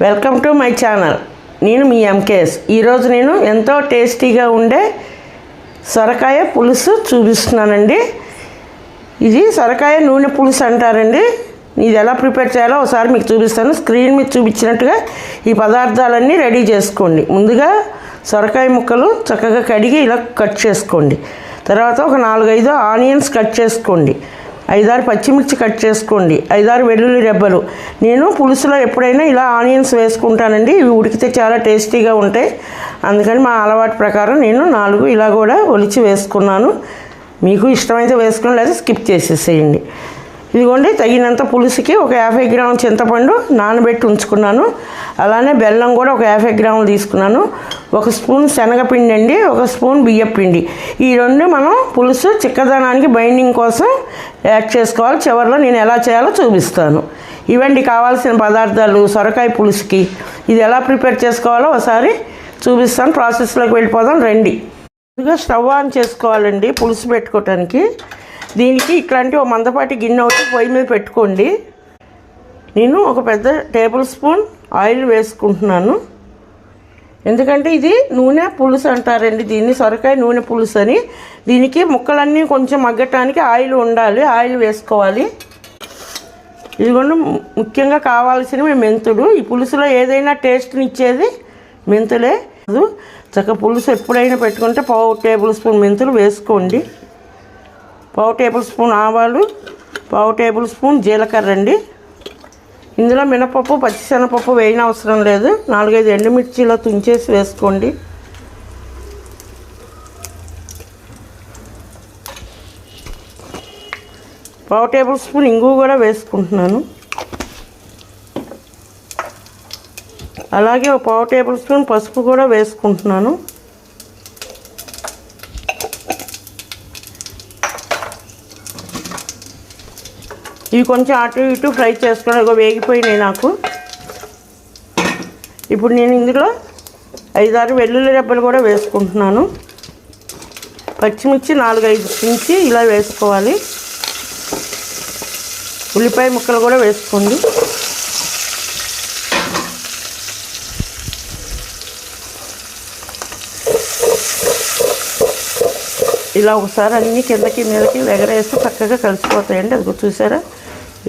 Welcome to my channel. నేను మీ MKS. ఈరోజు నేను ఎంతో టేస్టీగా ఉండే సొరకాయ పులుసు చూపిస్తున్నానండి. ఇది సొరకాయ నూనె పులుసు అంటారండి. ఇది ఎలా ప్రిపేర్ చేయాలో ఒకసారి మీకు చూపిస్తాను. స్క్రీన్ మీద చూపించినట్టుగా ఈ పదార్థాలన్నీ రెడీ చేసుకోండి. ముందుగా సొరకాయ ముక్కలు చక్కగా కడిగి ఇలా కట్ చేసుకోండి. తర్వాత ఒక నాలుగైదు ఆనియన్స్ కట్ చేసుకోండి. ఐదారు పచ్చిమిర్చి కట్ చేసుకోండి. ఐదారు వెల్లుల్లి రెబ్బలు. నేను పులుసులో ఎప్పుడైనా ఇలా ఆనియన్స్ వేసుకుంటానండి. ఇవి ఉడికితే చాలా టేస్టీగా ఉంటాయి. అందుకని మా అలవాటు ప్రకారం నేను నాలుగు ఇలా కూడా ఒలిచి వేసుకున్నాను. మీకు ఇష్టమైతే వేసుకుని లేదా స్కిప్ చేసేసేయండి. ఇదిగోండి తగినంత పులుసుకి ఒక యాభై గ్రాముల చింతపండు నానబెట్టి ఉంచుకున్నాను. అలానే బెల్లం కూడా ఒక యాభై గ్రాములు తీసుకున్నాను. ఒక స్పూన్ శనగపిండి అండి ఒక స్పూన్ బియ్యపిండి ఈ రెండు మనం పులుసు చిక్కదనానికి బైండింగ్ కోసం యాడ్ చేసుకోవాలి. చివరిలో నేను ఎలా చేయాలో చూపిస్తాను. ఇవండి కావాల్సిన పదార్థాలు సొరకాయ పులుసుకి. ఇది ఎలా ప్రిపేర్ చేసుకోవాలో ఒకసారి చూపిస్తాను. ప్రాసెస్లోకి వెళ్ళిపోదాం. రండి. ముందుగా స్టవ్ ఆన్ చేసుకోవాలండి పులుసు పెట్టుకోవటానికి. దీనికి ఇట్లాంటి ఒక మందపాటి గిన్నె ఒకటి పొయ్యి మీద పెట్టుకోండి. నేను ఒక పెద్ద టేబుల్ స్పూన్ ఆయిల్ వేసుకుంటున్నాను. ఎందుకంటే ఇది నూనె పులుసు అంటారండి దీన్ని సొరకాయ నూనె పులుసు అని దీనికి ముక్కలన్నీ కొంచెం మగ్గటానికి ఆయిల్ ఉండాలి ఆయిల్ వేసుకోవాలి. ఇదిగోండి ముఖ్యంగా కావాల్సినవి మెంతులు. ఈ పులుసులో ఏదైనా టేస్ట్ని ఇచ్చేది మెంతులే. చక్క పులుసు ఎప్పుడైనా పెట్టుకుంటే పావు టేబుల్ స్పూన్ మెంతులు వేసుకోండి. పావు టేబుల్ స్పూన్ ఆవాలు పావు టేబుల్ స్పూన్ జీలకర్ర అండి. ఇందులో మినపప్పు పచ్చిశనగపప్పు వేయన అవసరం లేదు. నాలుగైదు ఎండుమిర్చిలో తుంచేసి వేసుకోండి. పావు టేబుల్ స్పూన్ ఇంగు కూడా వేసుకుంటున్నాను. అలాగే ఒక పావు టేబుల్ స్పూన్ పసుపు కూడా వేసుకుంటున్నాను. ఇవి కొంచెం అటు ఇటు ఫ్రై చేసుకుని వేగిపోయినాయి నాకు. ఇప్పుడు నేను ఇందులో ఐదారు వెల్లుల్లి రెబ్బలు కూడా వేసుకుంటున్నాను. పచ్చిమిర్చి నాలుగైదు నుంచి ఇలా వేసుకోవాలి. ఉల్లిపాయ ముక్కలు కూడా వేసుకోండి. ఇలా ఒకసారి అన్నీ కిందకి మీదకి ఎగరేస్తే చక్కగా కలిసిపోతాయండి. అది చూసారా?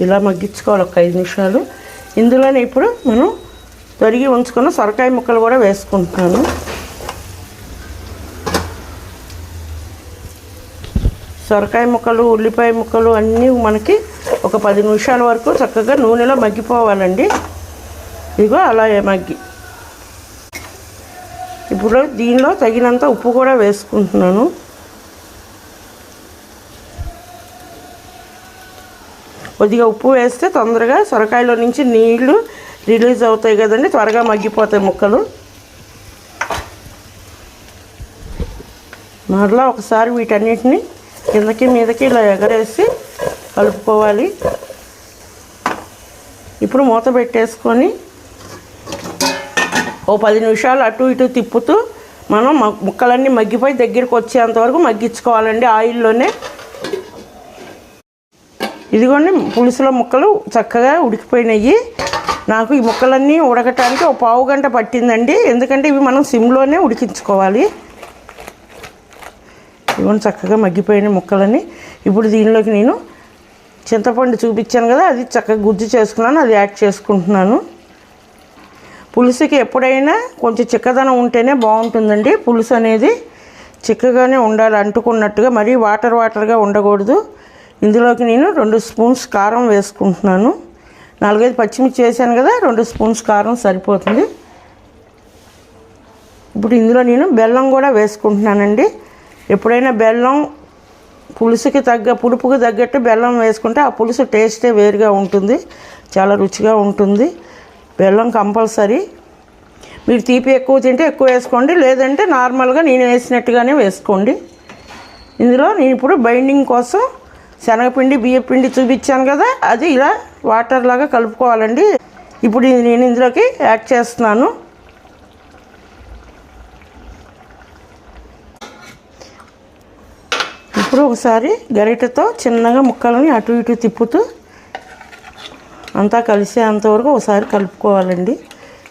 ఇలా మగ్గించుకోవాలి ఒక ఐదు నిమిషాలు. ఇందులోనే ఇప్పుడు మనం తొరిగి ఉంచుకున్న సొరకాయ ముక్కలు కూడా వేసుకుంటున్నాను సొరకాయ ముక్కలు ఉల్లిపాయ ముక్కలు అన్నీ మనకి ఒక పది నిమిషాల వరకు చక్కగా నూనెలో మగ్గిపోవాలండి. ఇదిగో అలా మగ్గి. ఇప్పుడు దీనిలో తగినంత ఉప్పు కూడా వేసుకుంటున్నాను. కొద్దిగా ఉప్పు వేస్తే తొందరగా సొరకాయలో నుంచి నీళ్ళు రిలీజ్ అవుతాయి కదండి త్వరగా మగ్గిపోతాయి ముక్కలు. మరలా ఒకసారి వీటన్నిటిని కిందకి మీదకి ఇలా ఎగరేసి కలుపుకోవాలి. ఇప్పుడు మూత పెట్టేసుకొని ఓ పది నిమిషాలు అటు ఇటు తిప్పుతూ మనం ముక్కలన్నీ మగ్గిపోయి దగ్గరికి వచ్చేంత వరకు మగ్గించుకోవాలండి ఆయిల్లోనే. ఇదిగోండి పులుసులో ముక్కలు చక్కగా ఉడికిపోయినాయి. నాకు ఈ ముక్కలన్నీ ఉడకటానికి ఒక పావు గంట పట్టిందండి. ఎందుకంటే ఇవి మనం సిమ్లోనే ఉడికించుకోవాలి. ఇవన్నీ చక్కగా మగ్గిపోయిన ముక్కలని ఇప్పుడు దీనిలోకి నేను చింతపండు చూపించాను కదా అది చక్కగా గుజ్జు చేసుకున్నాను అది యాడ్ చేసుకుంటున్నాను. పులుసుకి ఎప్పుడైనా కొంచెం చిక్కదనం ఉంటేనే బాగుంటుందండి. పులుసు అనేది చిక్కగానే ఉండాలి అంటుకున్నట్టుగా మరీ వాటర్ వాటర్గా ఉండకూడదు. ఇందులోకి నేను రెండు స్పూన్స్ కారం వేసుకుంటున్నాను. నాలుగైదు పచ్చిమిర్చి వేసాను కదా రెండు స్పూన్స్ కారం సరిపోతుంది. ఇప్పుడు ఇందులో నేను బెల్లం కూడా వేసుకుంటున్నానండి. ఎప్పుడైనా బెల్లం పులుసుకి తగ్గ పులుపుకి తగ్గట్టు బెల్లం వేసుకుంటే ఆ పులుసు టేస్టే వేరుగా ఉంటుంది. చాలా రుచిగా ఉంటుంది. బెల్లం కంపల్సరీ. మీరు తీపి ఎక్కువ తింటే ఎక్కువ వేసుకోండి. లేదంటే నార్మల్గా నేను వేసినట్టుగానే వేసుకోండి. ఇందులో నేను ఇప్పుడు బైండింగ్ కోసం శనగపిండి బియ్యపిండి చూపించాను కదా అది ఇలా వాటర్ లాగా కలుపుకోవాలండి. ఇప్పుడు నేను ఇందులోకి యాడ్ చేస్తున్నాను. ఇప్పుడు ఒకసారి గరిటతో చిన్నగా ముక్కలని అటు ఇటు తిప్పుతూ అంతా కలిసేంతవరకు ఒకసారి కలుపుకోవాలండి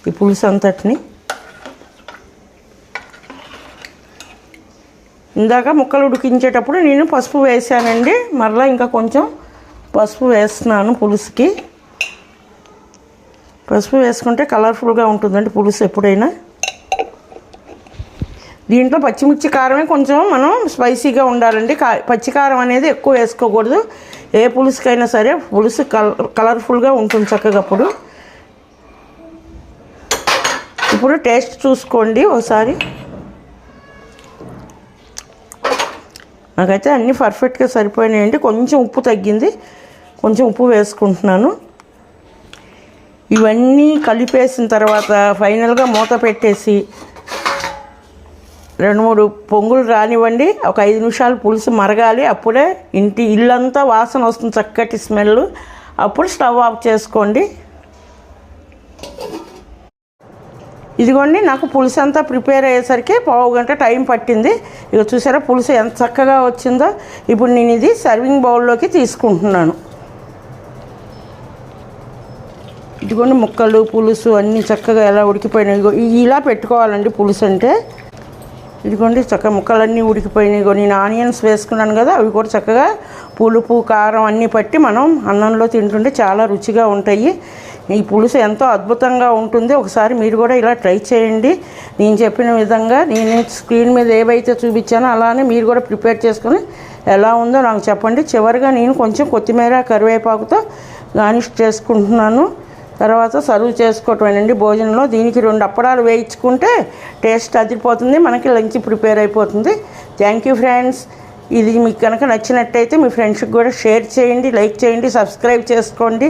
ఈ పులుసు అంతటిని. ఇందాక ముక్కలు ఉడికించేటప్పుడు నేను పసుపు వేసానండి మరలా ఇంకా కొంచెం పసుపు వేస్తున్నాను పులుసుకి. పసుపు వేసుకుంటే కలర్ఫుల్గా ఉంటుందండి పులుసు ఎప్పుడైనా. దీంట్లో పచ్చిమిర్చి కారమే కొంచెం మనం స్పైసీగా ఉండాలండి. కా పచ్చికారం అనేది ఎక్కువ వేసుకోకూడదు. ఏ పులుసుకైనా సరే పులుసు కలర్ కలర్ఫుల్గా ఉంటుంది చక్కగా అప్పుడు. ఇప్పుడు టేస్ట్ చూసుకోండి ఒకసారి. నాకైతే అన్నీ పర్ఫెక్ట్గా సరిపోయినాయండి. కొంచెం ఉప్పు తగ్గింది. కొంచెం ఉప్పు వేసుకుంటున్నాను. ఇవన్నీ కలిపేసిన తర్వాత ఫైనల్గా మూత పెట్టేసి రెండు మూడు పొంగులు రానివ్వండి. ఒక ఐదు నిమిషాలు పులుసు మరగాలి. అప్పుడే ఇంటి ఇల్లంతా వాసన వస్తుంది చక్కటి స్మెల్. అప్పుడు స్టవ్ ఆఫ్ చేసుకోండి. ఇదిగోండి నాకు పులుసు అంతా ప్రిపేర్ అయ్యేసరికి పావు గంట టైం పట్టింది. ఇక చూసారా పులుసు ఎంత చక్కగా వచ్చిందో. ఇప్పుడు నేను ఇది సర్వింగ్ బౌల్లోకి తీసుకుంటున్నాను. ఇదిగోండి ముక్కలు పులుసు అన్నీ చక్కగా ఎలా ఉడికిపోయినాయి. ఇలా పెట్టుకోవాలండి పులుసు అంటే. ఇదిగోండి చక్కగా ముక్కలన్నీ ఉడికిపోయినాయి. నేను ఆనియన్స్ వేసుకున్నాను కదా అవి కూడా చక్కగా పులుపు కారం అన్నీ పట్టి మనం అన్నంలో తింటుంటే చాలా రుచిగా ఉంటాయి. ఈ పులుసు ఎంతో అద్భుతంగా ఉంటుంది. ఒకసారి మీరు కూడా ఇలా ట్రై చేయండి. నేను చెప్పిన విధంగా నేను స్క్రీన్ మీద ఏవైతే చూపించానో అలానే మీరు కూడా ప్రిపేర్ చేసుకుని ఎలా ఉందో నాకు చెప్పండి. చివరిగా నేను కొంచెం కొత్తిమీర కరివేపాకుతో గార్నిష్ చేసుకుంటున్నాను. తర్వాత సర్వ్ చేసుకోవటమేనండి భోజనంలో. దీనికి రెండు అప్పడాలు వేయించుకుంటే టేస్ట్ అదిరిపోతుంది. మనకి లంచ్ ప్రిపేర్ అయిపోతుంది. Thank you friends. ఇది మీకు కనుక నచ్చినట్టయితే మీ ఫ్రెండ్స్కి కూడా షేర్ చేయండి లైక్ చేయండి సబ్స్క్రైబ్ చేసుకోండి.